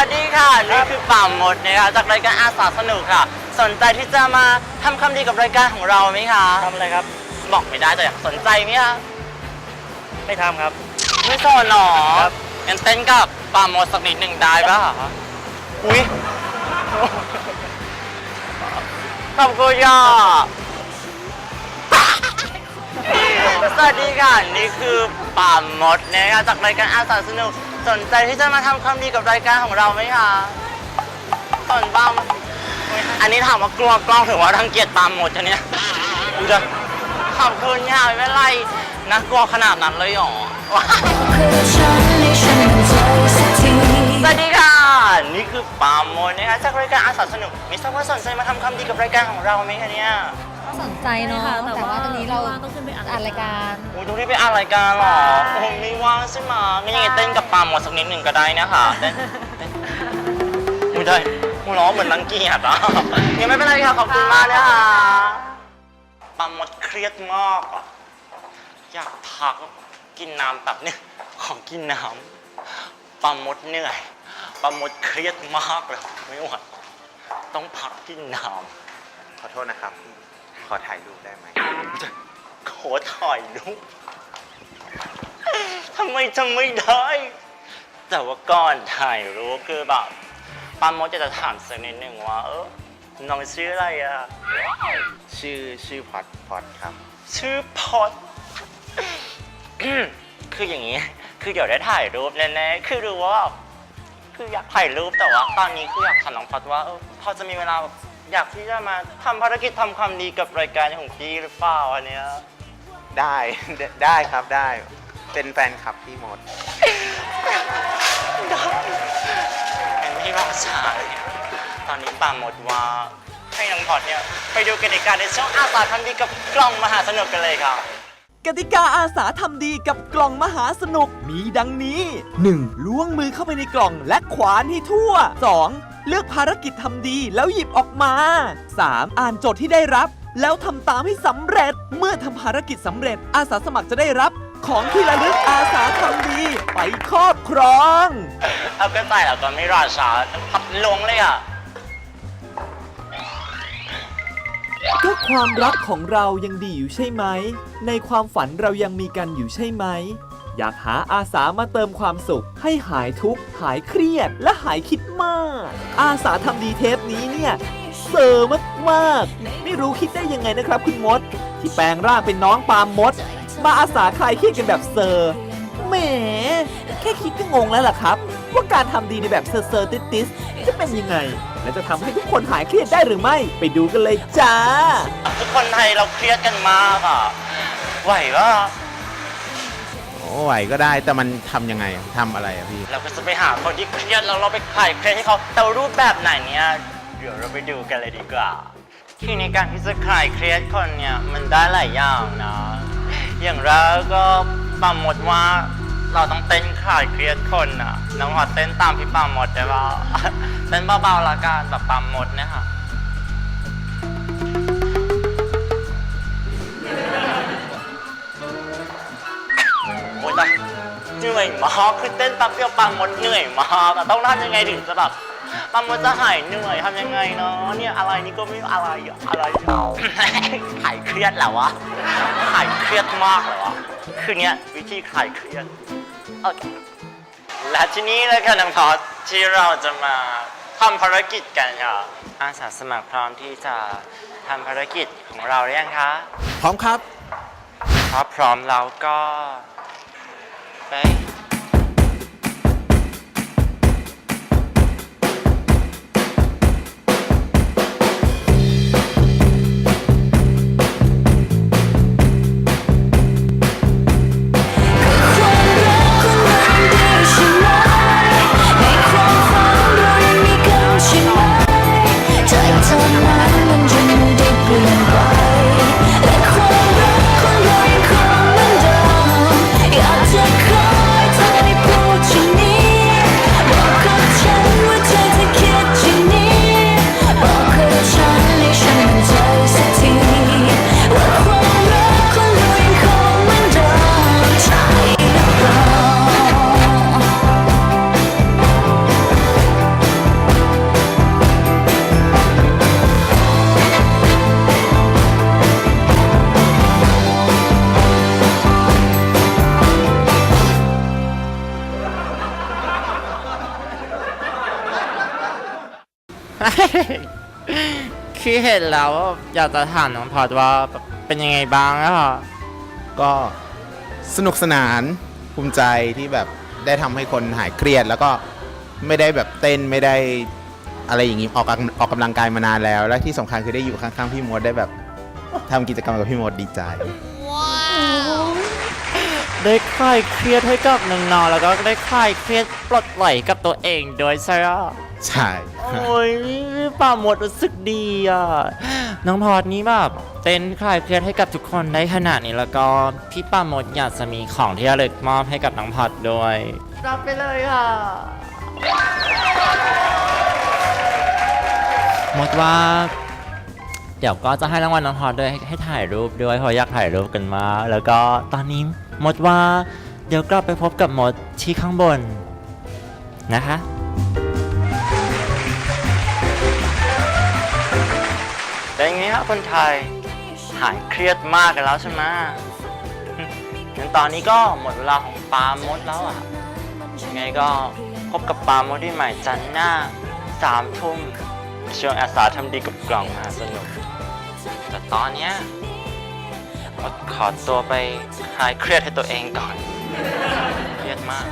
วัสดีค่ะ นี่คือป่ามดนะคะจากรายการอาสาสนุกค่ะ สนใจที่จะมาทำคำดีกับรายการของเราไหมคะ ทำอะไรครับ บอกไม่ได้แต่อยากสนใจไหมคะไม่ทำครับ ไม่สนหรอครับงั้นเต้นกับป่ามดสักนิดหนึ่งได้ปะอุ้ยขอบคุณค่ะสวัสดีค่ะ นี่คือป่ามดนะคะจากรายการอาสาสนุก สนใจที่จะมาทำความดีกับรายการของเราไหมคะสนบ้างอันนี้ถามว่ากลัวกล้องถือว่ารังเกียจปามดจะเนี่ยดูจ้ะขอบคุณค่ะไม่เป็นไรนะกลัวขนาดนั้นเลยหรอคือฉันในมั่นใจสักทีสวัสดีค่ะ นี่คือปาโมนนะคะจากรายการอาสาสนุกมิทราบว่าสนใจมาทำความดีกับรายการของเราไหมคะเนี่ย ก็สนใจเนาะใช่ค่ะแต่แต่ว่าว่าตอนนี้เราว่างต้องขึ้นไปอ่านอ่านรายการอุ้ยทุกที่ไปอ่านรายการเหรอโอ้โหไม่ว่างใช่ไหมงั้นยังไงเต้นกับปาโมดสักนิดหนึ่งก็ได้นะคะเต้นเต้นอุ้ยได้หัวเราะเหมือนรังเกียจอะยังไม่เป็นไรค่ะขอบคุณมากนะคะปาโมดเครียดมากอะอยากพักกินน้ำแบบนึงขอกินน้ำปาโมดเหนื่อยปาโมดเครียดมากเลยไม่ไหวต้องพักกินน้ำขอโทษนะครับข อถ่ายรูปได้ไหมขอถ่ายรูปทำไมจะไม่ได้ แต่ว่าก่อนถ่ายรูปคือแบบปามดจะถามสักนิดหนึ่งว่า เออน้องชื่ออะไรอะชื่อชื่อพอดพอดครับ ชื่อพอดคืออย่างนี้ คือเดี๋ยวได้ถ่ายรูปแน่ๆ คือรู้ว่าแบบคืออยากถ่ายรูปแต่ว่า ตอนนี้คืออยากถามน้องพอดว่าเออพอจะมีเวลาแบบ อยากที่จะมาทำภารกิจทำความดีกับรายการของพี่หรือเปล่าอันเนี้ยได้ ได้ครับได้ เป็นแฟนคลับพี่มดงั้นพี่รอช้าเลยเนี่ยตอนนี้ป่าหมดว่าให้น้องพอดเนี่ยไปดูกติกาในช่องอาสาทำดีกับกล่องมหาสนุกกันเลยครับ กติกาอาสาทำดีกับกล่องมหาสนุกมีดังนี้ 1. ล้วงมือเข้าไปในกล่องและขวานให้ทั่ว 2. เลือกภารกิจทำดีแล้วหยิบออกมา 3. อ่านโจทย์ที่ได้รับ แล้วทำตามให้สำเร็จ เมื่อทำภารกิจสำเร็จ อาสาสมัครจะได้รับ ของที่ระลึกอาสาทำดี ไปครอบครอง เอาก็ใส่แล้วก็ไม่รอช้าพับลงเลยอะ ก็ความรักของเรายังดีอยู่ใช่ไหม ในความฝันเรายังมีกันอยู่ใช่ไหม อยากหาอาสามาเติมความสุข ให้หายทุกข์หายเครียดและหายคิดมาก อาสาทำดีเทปนี้เนี่ยเซอร์มากๆไม่รู้คิดได้ยังไงนะครับ คุณมด ที่แปลงร่างเป็นน้องปามมด มาอาสาคลายเครียดกันแบบเซอร์แหมแค่คิดก็งงแล้วล่ะครับ ว่าการทำดีในแบบเซอร์เซอร์ติสติสจะเป็นยังไง และจะทำให้ทุกคนหายเครียดได้หรือไม่ ไปดูกันเลยจ้า ทุกคนไทยเราเครียดกันมากอะไหวปะ ไหวก็ได้แต่มันทำยังไงอะทำอะไรอะพี่ เราก็จะไปหาคนที่เครียดแล้วเราไปคลายเครียดให้เขาแต่รูปแบบไหนเนี่ยเดี๋ยวเราไปดูกันเลยดีกว่าที่ในการที่จะคลายเครียดคนเนี่ยมันได้หลายอย่างนะ อย่างแรกก็ปามดว่าเราต้องเต้นคลายเครียดคนนะน้องหอดเต้นตามพี่ปามดได้ป่ะเต้นเบาๆละกันแบบปามดเนะคะ เหนื่อยมากคือเต้นแป๊บเดียวปามดเหนื่อยมากอะต้องทำยังไงถึงจะแบบปามดจะหายเหนื่อยทำยังไงเนาะเนี่ยอะไรนี่ก็ไม่รู้อะไรอะอะไรอะหายเครียดแล้ววะหายเครียดมากเลยวะคือเนี้ยวิธีคลายเครียดโอเคและทีนี้เลยค่ะน้องพอสที่เราจะมาทำภารกิจกันค่ะอาสาสมัครพร้อมที่จะทำภารกิจของเราหรือยังคะพร้อมครับถ้าพร้อมเราก็ ไคือเห็นแล้วอยากจะถามน้องพอดว่าเป็นยังไงบ้างอะค่ะก็สนุกสนานภูมิใจที่แบบได้ทำให้คนหายเครียด แล้วก็ไม่ได้แบบเต้นไม่ได้อะไรอย่างนี้ออกกำออกกำลังกายมานานแล้ว และที่สำคัญคือได้อยู่ข้างๆพี่มดได้แบบทำกิจกรรมกับพี่มดดีใจ ได้คลายเครียดให้กับน้องๆแล้วก็ได้คลายเครียดปลดปล่อยกับตัวเองโดยใช่ไหม ใช่ โอ้ยป่าหมดรู้สึกดีอะ น้องพอดนี้แบบเต้นคลายเครียดให้กับทุกคนได้ขนาดนี้แล้วก็พี่ป่าหมดอยากจะมีของที่ระลึกมอบให้กับน้องพอดด้วย รับไปเลยค่ะ หมดว่า เดี๋ยวก็จะให้รางวัลน้องพอดด้วยให้ให้ถ่ายรูปด้วยเพราะอยากถ่ายรูปกันมากแล้วก็ตอนนี้มดว่าเดี๋ยวกลับไปพบกับมดที่ข้างบนนะคะ เป็นไงครับคนไทยหายเครียดมากกันแล้วใช่ไหมงั้นตอนนี้ก็หมดเวลาของปาล์มดแล้วอะยังไงก็พบกับปาล์มดได้ใหม่จันทร์หน้าสามทุ่มช่วงอาสาทำดีกับกล่องมาสนุก แต่ตอนเนี้ยมดขอตัวไปคลายเครียดให้ตัวเองก่อน เครียดมาก